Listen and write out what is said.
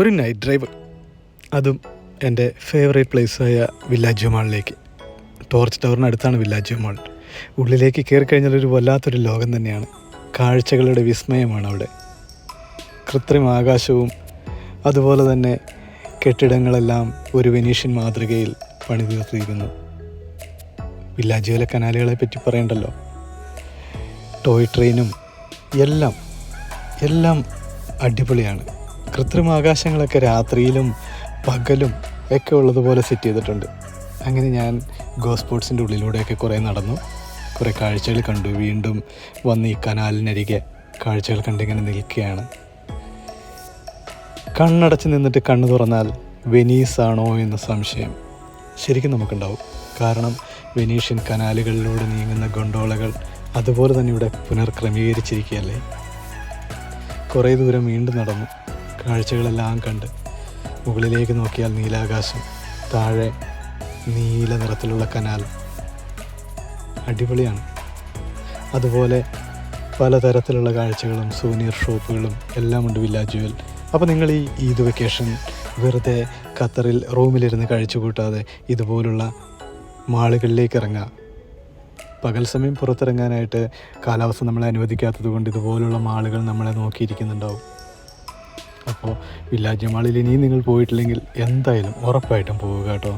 ഒരു night drive അതും എന്റെ ഫേവറേറ്റ് പ്ലേസായ വില്ലാജ് മാളിലേക്ക് ടോർച്ച് ടവറിനടുത്താണ് വില്ലാജ് മാൾ ഉള്ളിലേക്ക് കയറി കഴിഞ്ഞാൽ ഒരു വല്ലാത്തൊരു ലോകം തന്നെയാണ്. കാഴ്ചകളുടെ വിസ്മയമാണ് അവിടെ. കൃത്രിമ ആകാശവും അതുപോലെ തന്നെ കെട്ടിടങ്ങളെല്ലാം ഒരു വെനീഷ്യൻ മാതൃകയിൽ പണിതീർത്തിരിക്കുന്നു. വില്ലാജുവിലെ കനാലുകളെ പറ്റി പറയണ്ടല്ലോ. ടോയ് ട്രെയിനും എല്ലാം എല്ലാം അടിപൊളിയാണ്. കൃത്രിമ ആകാശങ്ങളൊക്കെ രാത്രിയിലും പകലും ഒക്കെ ഉള്ളതുപോലെ സെറ്റ് ചെയ്തിട്ടുണ്ട്. അങ്ങനെ ഞാൻ ഗോ സ്പോർട്സിന്റെ ഉള്ളിലൂടെയൊക്കെ കുറേ നടന്നു. കുറേ കാഴ്ചകൾ കണ്ടു. വീണ്ടും വന്ന് ഈ കനാലിനരികെ കാഴ്ചകൾ കണ്ടിങ്ങനെ നിൽക്കുകയാണ്. കണ്ണടച്ച് നിന്നിട്ട് കണ്ണു തുറന്നാൽ വെനീസാണോ എന്ന സംശയം ശരിക്കും നമുക്കുണ്ടാവും. കാരണം വെനീഷ്യൻ കനാലുകളിലൂടെ നീങ്ങുന്ന ഗൊണ്ടോളകൾ അതുപോലെ തന്നെ ഇവിടെ പുനർക്രമീകരിച്ചിരിക്കുകയല്ലേ? കുറേ ദൂരം വീണ്ടും നടന്നു. കാഴ്ചകളെല്ലാം കണ്ട് മുകളിലേക്ക് നോക്കിയാൽ നീലാകാശം താഴെ നീല നിറത്തിലുള്ള കനാൽ. അടിപൊളിയാണ്. അതുപോലെ പലതരത്തിലുള്ള കാഴ്ചകളും സൂനിയർ ഷോപ്പുകളും എല്ലാം ഉണ്ട് വില്ലാജുവൽ അപ്പോൾ നിങ്ങൾ ഈ ഈദ് വെക്കേഷൻ വെറുതെ ഖത്തറിൽ റൂമിലിരുന്ന് കഴിച്ചു കൂട്ടാതെ ഇതുപോലുള്ള മാളുകളിലേക്ക് ഇറങ്ങുക. പകൽ സമയം പുറത്തിറങ്ങാനായിട്ട് കാലാവസ്ഥ നമ്മളെ അനുവദിക്കാത്തത് കൊണ്ട് ഇതുപോലുള്ള മാളുകൾ നമ്മളെ നോക്കിയിരിക്കുന്നുണ്ടാവും. അപ്പോൾ വില്ലാജ് മാളിൽ ഇനിയും നിങ്ങൾ പോയിട്ടില്ലെങ്കിൽ എന്തായാലും ഉറപ്പായിട്ടും പോവുക കേട്ടോ.